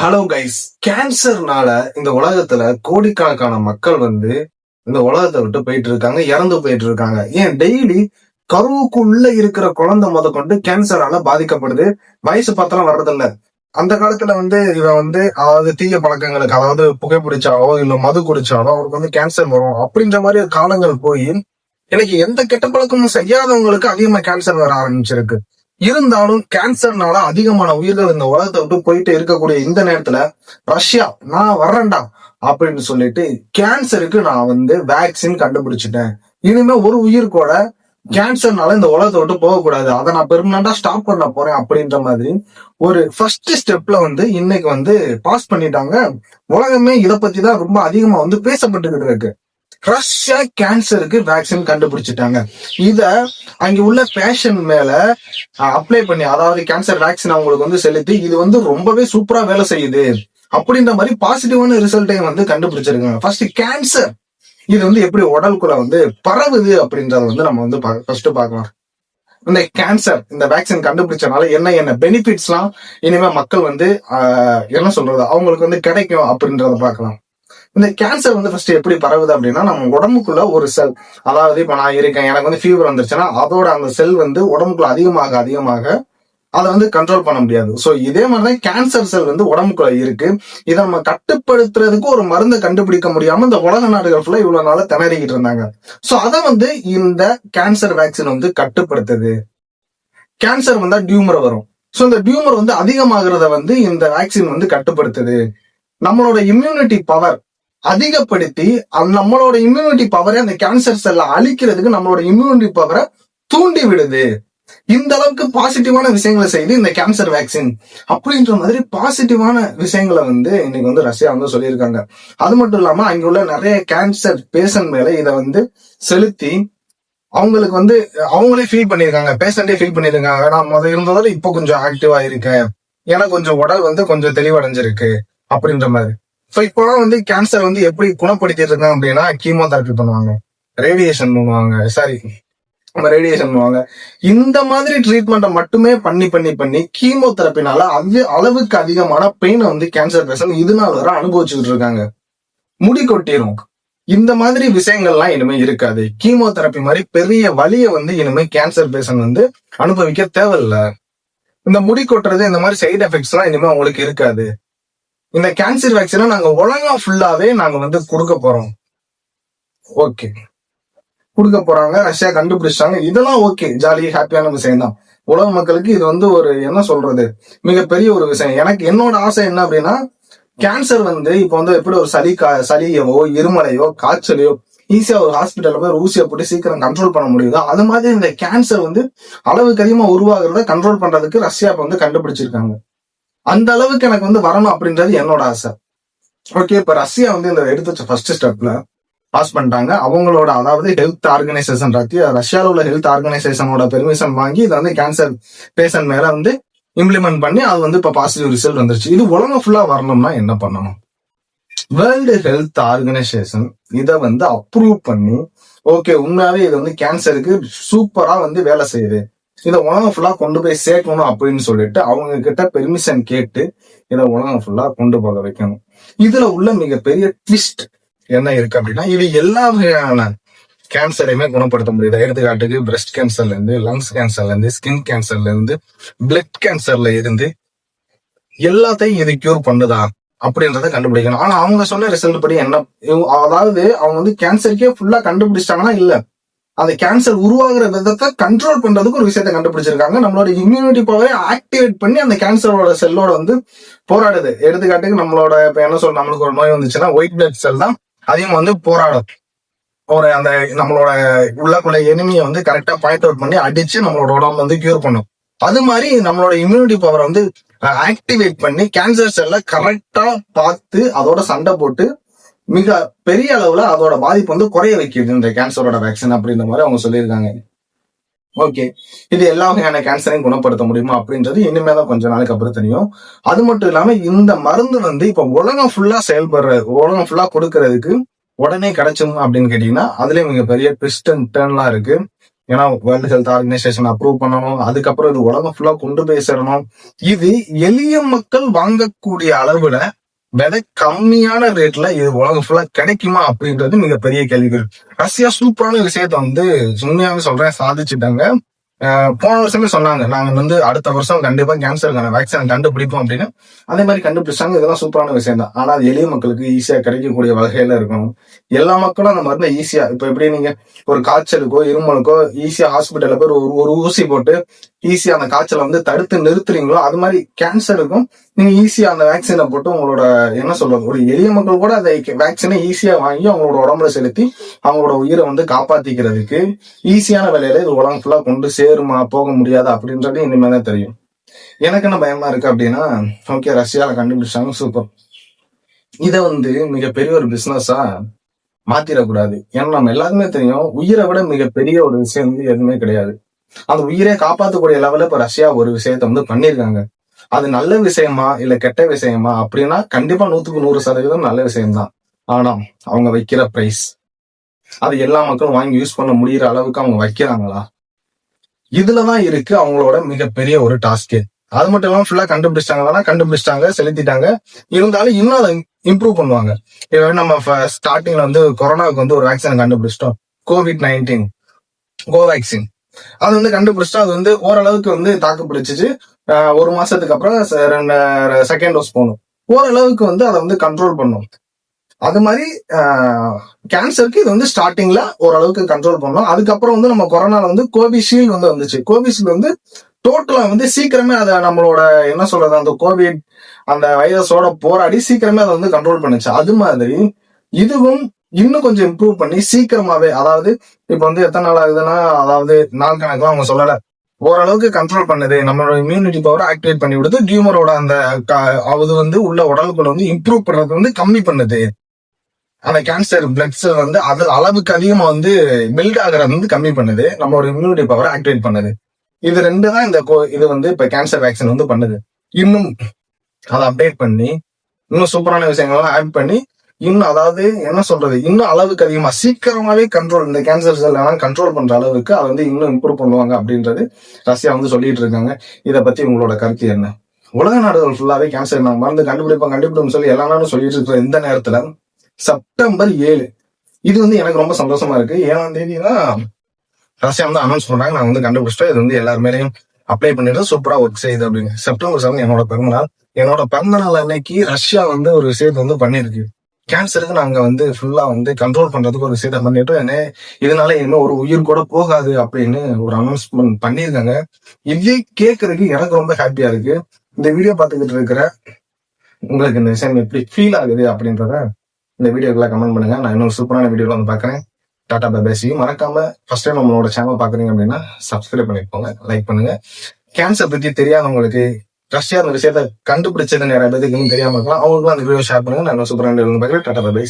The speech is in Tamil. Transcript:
ஹலோ கைஸ் கேன்சர்னால இந்த உலகத்துல கோடிக்கணக்கான மக்கள் வந்து இந்த உலகத்தை விட்டு போயிட்டு இருக்காங்க இறந்து போயிட்டு இருக்காங்க ஏன்? டெய்லி கருவுக்குள்ள இருக்கிற குழந்தை முத கொண்டு கேன்சரால பாதிக்கப்படுது. வயசு பத்திரம் வர்றதில்ல. அந்த காலத்துல வந்து இவன் வந்து அதாவது தீய பழக்கங்களுக்கு அதாவது புகைப்பிடிச்சாலோ இல்ல மது குடிச்சாலோ அவருக்கு வந்து கேன்சர் வரும். அப்படின்ற மாதிரி காலங்கள் போய் எனக்கு எந்த கெட்ட பழக்கமும் செய்யாதவங்களுக்கு அதிகமா கேன்சர் வர ஆரம்பிச்சிருக்கு. இருந்தாலும் கேன்சர்னால அதிகமான உயிர்கள் இந்த உலகத்தை விட்டு போயிட்டு இருக்கக்கூடிய இந்த நேரத்துல ரஷ்யா நான் வர்றேன்டா அப்படின்னு சொல்லிட்டு கேன்சருக்கு நான் வந்து வேக்சின் கண்டுபிடிச்சிட்டேன். இனிமே ஒரு உயிர் கூட கேன்சர்னால இந்த உலகத்தை விட்டு போகக்கூடாது. அதை நான் பெர்மனண்டா ஸ்டாப் பண்ண போறேன் அப்படின்ற மாதிரி ஒரு ஃபர்ஸ்ட் ஸ்டெப்ல வந்து இன்னைக்கு வந்து பாஸ் பண்ணிட்டாங்க. உலகமே இதை பத்தி தான் ரொம்ப அதிகமா வந்து பேசப்பட்டுக்கிட்டு இருக்கு. ரஷ்யா கேன்சருக்கு வேக்சின் கண்டுபிடிச்சிட்டாங்க. இத அங்க உள்ள பேஷன் மேல அப்ளை பண்ணி அதாவது கேன்சர் வேக்சின் அவங்களுக்கு வந்து செலுத்தி இது வந்து ரொம்பவே சூப்பரா வேலை செய்யுது. அப்படின்ற மாதிரி பாசிட்டிவான ரிசல்ட்டையும் வந்து கண்டுபிடிச்சிருக்காங்க. ஃபர்ஸ்ட் கேன்சர் இது வந்து எப்படி உடலுக்குள்ள வந்து பரவுது அப்படின்றத வந்து நம்ம வந்து ஃபர்ஸ்ட் பார்க்கலாம். இந்த கேன்சர் இந்த வேக்சின் கண்டுபிடிச்சனால என்ன என்ன பெனிஃபிட்ஸ்லாம் இனிமே மக்கள் வந்து ஆஹ், என்ன சொல்றது அவங்களுக்கு வந்து கிடைக்கும் அப்படின்றத பார்க்கலாம். இந்த கேன்சர் வந்து ஃபர்ஸ்ட் எப்படி பரவுது அப்படின்னா நம்ம உடம்புக்குள்ள ஒரு செல் அதாவது இப்போ நான் இருக்கேன் எனக்கு வந்து ஃபீவர் வந்துருச்சுன்னா அதோட அந்த செல் வந்து உடம்புக்குள்ள அதிகமாக அதிகமாக அதை வந்து கண்ட்ரோல் பண்ண முடியாது. ஸோ இதே மாதிரிதான் கேன்சர் செல் வந்து உடம்புக்குள்ள இருக்கு. இதை நம்ம கட்டுப்படுத்துறதுக்கு ஒரு மருந்தை கண்டுபிடிக்க முடியாம இந்த உலக நாடுகள் ஃபுல்லாக இவ்வளவு நாள திணறிக்கிட்டு இருந்தாங்க. ஸோ அதை வந்து இந்த கேன்சர் வேக்சின் வந்து கட்டுப்படுத்துது. கேன்சர் வந்தா டியூமர் வரும். ஸோ இந்த டியூமர் வந்து அதிகமாகிறத வந்து இந்த வேக்சின் வந்து கட்டுப்படுத்துது. நம்மளோட இம்யூனிட்டி பவர் அதிகப்படுத்தி அந்த நம்மளோட இம்யூனிட்டி பவரை அந்த கேன்சர் செல்ல அழிக்கிறதுக்கு நம்மளோட இம்யூனிட்டி பவரை தூண்டி விடுது. இந்த அளவுக்கு பாசிட்டிவான விஷயங்களை செய்து இந்த கேன்சர் வேக்சின் அப்படின்ற மாதிரி பாசிட்டிவான விஷயங்களை வந்து இன்னைக்கு வந்து ரஷ்யா வந்து சொல்லியிருக்காங்க. அது மட்டும் இல்லாம அங்க உள்ள நிறைய கேன்சர் பேஷண்ட் மேல இதை வந்து செலுத்தி அவங்களுக்கு வந்து அவங்களே ஃபீல் பண்ணிருக்காங்க பேஷண்டே ஃபீல் பண்ணிருக்காங்க நான் முதல் இருந்ததோட இப்போ கொஞ்சம் ஆக்டிவா இருக்கேன். ஏன்னா கொஞ்சம் உடல் வந்து கொஞ்சம் தெளிவடைஞ்சிருக்கு அப்படின்ற மாதிரி. ஸோ இப்போலாம் வந்து கேன்சர் வந்து எப்படி குணப்படுத்திட்டு இருக்காங்க அப்படின்னா கீமோதெரப்பி பண்ணுவாங்க. ரேடியேஷன் பண்ணுவாங்க. சாரி ரேடியேஷன் பண்ணுவாங்க. இந்த மாதிரி ட்ரீட்மெண்ட்டை மட்டுமே பண்ணி பண்ணி பண்ணி கீமோதெரப்பினால அது அளவுக்கு அதிகமான பெயினை வந்து கேன்சர் பேஷன் இது நாள் வரை இருக்காங்க. முடி கொட்டிடும் இந்த மாதிரி விஷயங்கள்லாம் இனிமே இருக்காது. கீமோதெரப்பி மாதிரி பெரிய வழியை வந்து இனிமே கேன்சர் பேஷன் வந்து அனுபவிக்க தேவையில்ல. இந்த முடி கொட்டுறது இந்த மாதிரி சைடு எஃபெக்ட்ஸ் எல்லாம் இனிமே அவங்களுக்கு இருக்காது. இந்த கேன்சர் வேக்சினை நாங்க உலகம் ஃபுல்லாவே நாங்க வந்து கொடுக்க போறோம். ஓகே கொடுக்க போறாங்க ரஷ்யா கண்டுபிடிச்சாங்க இதெல்லாம் ஓகே ஜாலி ஹாப்பியான விஷயம் தான் உலக மக்களுக்கு இது வந்து ஒரு என்ன சொல்றது மிகப்பெரிய ஒரு விஷயம். எனக்கு என்னோட ஆசை என்ன அப்படின்னா கேன்சர் வந்து இப்போ வந்து எப்படி ஒரு சளி கா சளியவோ இருமலையோ காய்ச்சலையோ ஈஸியா ஒரு ஹாஸ்பிட்டல்ல போய் ஊசியை போட்டு சீக்கிரம் கண்ட்ரோல் பண்ண முடியுதோ? அது மாதிரி இந்த கேன்சர் வந்து அளவுக்கு அதிகமா உருவாகிறத கண்ட்ரோல் பண்றதுக்கு ரஷ்யா இப்ப வந்து கண்டுபிடிச்சிருக்காங்க. அந்த அளவுக்கு எனக்கு வந்து வரணும் அப்படின்றது என்னோட ஆசை. ஓகே இப்ப ரஷ்யா வந்து இந்த எடுத்து வச்ச ஃபர்ஸ்ட் ஸ்டெப்ல பாஸ் பண்ணிட்டாங்க. அவங்களோட அதாவது ஹெல்த் ஆர்கனைசேஷன் ரஷ்யால உள்ள ஹெல்த் ஆர்கனைசேஷனோட பெர்மிஷன் வாங்கி இதை வந்து கேன்சர் பேஷண்ட் மேல வந்து இம்ப்ளிமெண்ட் பண்ணி அது வந்து இப்ப பாசிட்டிவ் ரிசல்ட் வந்துருச்சு. இது உலகம் ஃபுல்லா வரணும்னா என்ன பண்ணணும்? வேர்ல்டு ஹெல்த் ஆர்கனைசேஷன் இதை வந்து அப்ரூவ் பண்ணி ஓகே உண்மையாவே இது வந்து கேன்சருக்கு சூப்பரா வந்து வேலை செய்யுது. இதை உலகம் ஃபுல்லா கொண்டு போய் சேர்க்கணும் அப்படின்னு சொல்லிட்டு அவங்க கிட்ட பெர்மிஷன் கேட்டு இதை உலகம் ஃபுல்லா கொண்டு போக வைக்கணும். இதுல உள்ள மிகப்பெரிய ட்விஸ்ட் என்ன இருக்கு அப்படின்னா இது எல்லா வகையான கேன்சரையுமே குணப்படுத்த முடியுது. எடுத்துக்காட்டுக்கு பிரஸ்ட் கேன்சர்ல இருந்து லங்ஸ் கேன்சர்ல இருந்து ஸ்கின் கேன்சர்ல இருந்து பிளட் கேன்சர்ல இருந்து எல்லாத்தையும் இது கியூர் பண்ணுதா அப்படின்றத கண்டுபிடிக்கணும். ஆனா அவங்க சொன்ன ரிசல்ட் படி என்ன? அதாவது அவங்க வந்து கேன்சருக்கே ஃபுல்லா கண்டுபிடிச்சிட்டாங்கன்னா இல்ல. அந்த கேன்சர் உருவாகிற விதத்தை கண்ட்ரோல் பண்றதுக்கு ஒரு விஷயத்தை கண்டுபிடிச்சிருக்காங்க. நம்மளோட இம்யூனிட்டி பவரை ஆக்டிவேட் பண்ணி அந்த கேன்சரோட செல்லோட வந்து போராடுது. எடுத்துக்காட்டுக்கு நம்மளோட இப்ப என்ன சொல்ற நம்மளுக்கு ஒரு நோய் வந்துச்சுன்னா ஒயிட் பிளட் செல் தான். அதையும் வந்து போராடும். ஒரு அந்த நம்மளோட உள்ளக்குள்ள எனிமியை வந்து கரெக்டா பாயிண்ட் அவுட் பண்ணி அடிச்சு நம்மளோட உடம்பு வந்து கியூர் பண்ணும். அது மாதிரி நம்மளோட இம்யூனிட்டி பவரை வந்து ஆக்டிவேட் பண்ணி கேன்சர் செல்ல கரெக்டா பார்த்து அதோட சண்டை போட்டு மிக பெரிய அளவுல அதோட பாதிப்பு வந்து குறைய வைக்கிறது இந்த கேன்சரோட வேக்சின் அப்படின்ற மாதிரி அவங்க சொல்லியிருக்காங்க. ஓகே இது எல்லா வகையான கேன்சரையும் குணப்படுத்த முடியுமா அப்படின்றது இனிமே தான் கொஞ்ச நாளைக்கு அப்புறம் தெரியும். அது மட்டும் இல்லாம இந்த மருந்து வந்து இப்ப உலகம் ஃபுல்லா செயல்படுற உலகம் ஃபுல்லா கொடுக்கறதுக்கு உடனே கிடைச்சிடும் அப்படின்னு கேட்டீங்கன்னா அதுலயும் மிகப்பெரிய ட்விஸ்ட் அண்ட் டேர்ன்லாம் இருக்கு. ஏன்னா வேர்ல்டு ஹெல்த் ஆர்கனைசேஷன் அப்ரூவ் பண்ணணும். அதுக்கப்புறம் இது உலகம் ஃபுல்லா கொண்டு போய் சேரணும். இது எளிய மக்கள் வாங்கக்கூடிய அளவுல விதை கம்மியான ரேட்ல இது உலகம் ஃபுல்லா கிடைக்குமா அப்படின்றது மிகப்பெரிய கேள்விகள். ரஷ்யா சூப்பரான விஷயத்த வந்து உண்மையாவே சொல்றேன் சாதிச்சுட்டாங்க. போன வருஷமே சொன்னாங்க. நாங்க வந்து அடுத்த வருஷம் கண்டிப்பா கேன்சருக்கான வேக்சின் கண்டுபிடிப்போம் அப்படின்னு. அதே மாதிரி கண்டுபிடிச்சாங்க. இதெல்லாம் சூப்பரான விஷயம் தான் ஆனா அது எளிய மக்களுக்கு ஈஸியா கிடைக்கக்கூடிய வகையில இருக்கணும். எல்லா மக்களும் அந்த மருந்தை ஈஸியா இப்ப எப்படி நீங்க ஒரு காய்ச்சலுக்கோ இருமலுக்கோ ஈஸியா ஹாஸ்பிட்டல்ல போய் ஒரு ஒரு ஊசி போட்டு ஈஸியா அந்த காய்ச்சலை வந்து தடுத்து நிறுத்துறீங்களோ அது மாதிரி கேன்சருக்கும் நீங்க ஈஸியா அந்த வேக்சினை போட்டு உங்களோட என்ன சொல்றது ஒரு எளிய மக்கள் கூட அதை வேக்சினை ஈஸியா வாங்கி அவங்களோட உடம்புல செலுத்தி அவங்களோட உயிரை வந்து காப்பாத்திக்கிறதுக்கு ஈஸியான வேலையில இது உலகம் ஃபுல்லா கொண்டு சேருமா போக முடியாதா அப்படின்றது இனிமேல் தான் தெரியும். எனக்கு என்ன பயமா இருக்கு அப்படின்னா ஓகே ரஷ்யால கண்டுபிடிச்சாங்க சூப்பர் இதை வந்து மிகப்பெரிய ஒரு பிசினஸா மாத்திரக்கூடாது. ஏன்னா நம்ம எல்லாருமே தெரியும் உயிரை விட மிகப்பெரிய ஒரு விஷயம் வந்து எதுவுமே கிடையாது. அந்த உயிரை காப்பாற்றக்கூடிய லெவல்ல இப்ப ரஷ்யா ஒரு விஷயத்த வந்து பண்ணிருக்காங்க அது நல்ல விஷயமா இல்ல கெட்ட விஷயமா அப்படின்னா கண்டிப்பா நூத்துக்கு நூறு சதவீதம் நல்ல விஷயம்தான். ஆனா அவங்க வைக்கிற பிரைஸ் அது எல்லா மக்களும் வாங்கி யூஸ் பண்ண முடியிற அளவுக்கு அவங்க வைக்கிறாங்களா? இதுலதான் இருக்கு அவங்களோட மிகப்பெரிய ஒரு டாஸ்கே அது மட்டும் இல்லாம ஃபுல்லா கண்டுபிடிச்சிட்டாங்கன்னா கண்டுபிடிச்சிட்டாங்க செலுத்திட்டாங்க. இருந்தாலும் இன்னும் அதை இம்ப்ரூவ் பண்ணுவாங்க. இப்போ நம்ம ஸ்டார்டிங்ல வந்து கொரோனாவுக்கு வந்து ஒரு வேக்சின் கண்டுபிடிச்சிட்டோம். கோவிட் நைன்டீன் கோவேக்சின் அது வந்து கண்டுபிடிச்சிட்டா அது வந்து ஓரளவுக்கு வந்து தாக்கு பிடிச்சிச்சு. ஆஹ் ஒரு மாசத்துக்கு அப்புறம் ரெண்டு செகண்ட் டோஸ் போகணும் ஓரளவுக்கு வந்து அதை வந்து கண்ட்ரோல் பண்ணும். அது மாதிரி கேன்சருக்கு இது வந்து ஸ்டார்டிங்ல ஓரளவுக்கு கண்ட்ரோல் பண்ணோம். அதுக்கப்புறம் வந்து நம்ம கொரோனால வந்து கோவிஷீல்டு வந்து வந்துச்சு. கோவிஷீல்டு வந்து டோட்டலா வந்து சீக்கிரமே அதை நம்மளோட என்ன சொல்றது அந்த கோவிட் அந்த வைரஸோட போராடி சீக்கிரமே அதை வந்து கண்ட்ரோல் பண்ணுச்சு. அது மாதிரி இதுவும் இன்னும் கொஞ்சம் இம்ப்ரூவ் பண்ணி சீக்கிரமாவே அதாவது இப்ப வந்து எத்தனை நாள் ஆகுதுன்னா அதாவது நாள் கணக்குலாம் அவங்க சொல்லல. ஓரளவுக்கு கண்ட்ரோல் பண்ணுது. நம்மளோட இம்யூனிட்டி பவர் ஆக்டிவேட் பண்ணி விடுது. டியூமரோட அந்த க- அது வந்து உள்ள உடலுக்குள்ள வந்து இம்ப்ரூவ் பண்றது வந்து கம்மி பண்ணுது. அந்த கேன்சர் பிளட்ஸ் வந்து அது அளவுக்கு அதிகமா வந்து பில்ட் ஆகுறது வந்து கம்மி பண்ணுது. நம்மளோட இம்யூனிட்டி பவரை ஆக்டிவேட் பண்ணுது. இது ரெண்டு தான் இந்த கோ- இது வந்து இப்ப கேன்சர் வேக்சின் வந்து பண்ணுது. இன்னும் அதை அப்டேட் பண்ணி இன்னும் சூப்பரான விஷயங்கள்லாம் ஆட் பண்ணி இன்னும் அதாவது என்ன சொல்றது? இன்னும் அளவுக்கு அதிகமா சீக்கிரமாவே கண்ட்ரோல் இந்த கேன்சர் செல் எல்லாம் கண்ட்ரோல் பண்ற அளவுக்கு அதை வந்து இன்னும் இம்ப்ரூவ் பண்ணுவாங்க அப்படின்றது ரஷ்யா வந்து சொல்லிட்டு இருக்காங்க. இதை பத்தி உங்களோட கருத்து என்ன? உலக நாடுகள் ஃபுல்லாவே கேன்சர் நான் மருந்து கண்டுபிடிப்போம் கண்டுபிடிப்போம் சொல்லி எல்லா நாளும் சொல்லிட்டு இருக்கிற இந்த நேரத்துல செப்டம்பர் ஏழு. இது வந்து எனக்கு ரொம்ப சந்தோஷமா இருக்கு. ஏழாம் தேதினா ரஷ்யா வந்து அனௌன்ஸ் பண்றாங்க. நான் வந்து கண்டுபிடிச்சிட்டோம் இது வந்து எல்லாருமேலையும் அப்ளை பண்ணிட்டு சூப்பரா ஒர்க் செய்யுது அப்படின்னு. செப்டம்பர் செவன் என்னோட பிறந்தநாள். என்னோட பிறந்தநாள் அன்னைக்கு ரஷ்யா வந்து ஒரு விஷயத்தை வந்து பண்ணிருக்கு. கேன்சருக்கு நாங்க வந்து ஃபுல்லா வந்து கண்ட்ரோல் பண்றதுக்கு ஒரு விஷயத்த பண்ணிட்டோம் என்ன இதனால இனிமே ஒரு உயிர் கூட போகாது அப்படின்னு ஒரு அனௌன்ஸ்மெண்ட் பண்ணியிருக்காங்க. இதே கேட்கறதுக்கு எனக்கு ரொம்ப ஹாப்பியா இருக்கு. இந்த வீடியோ பார்த்துக்கிட்டு இருக்கிற உங்களுக்கு இந்த விஷயம் எப்படி ஃபீல் ஆகுது அப்படின்றத இந்த வீடியோக்கெல்லாம் கமெண்ட் பண்ணுங்க. நான் இன்னொரு சூப்பரான வீடியோ வந்து பார்க்கறேன். டாடா பை மறக்காம ஃபர்ஸ்ட் டைம் நம்மளோட சேனல் பாக்குறீங்க அப்படின்னா சப்ஸ்கிரைப் பண்ணிக்கோங்க லைக் பண்ணுங்க. கேன்சர் பத்தி தெரியாதவங்களுக்கு ரஷ்யா அந்த விஷயத்த கண்டுபிடிச்சது நிறைய பேருக்கு தெரியாம இருக்கலாம். அவங்களுக்குலாம் அந்த வீடியோ ஷேர் பண்ணுங்க. நான் இன்னும் சூப்பரான வீடியோ வந்து பார்க்குறேன். Tata bye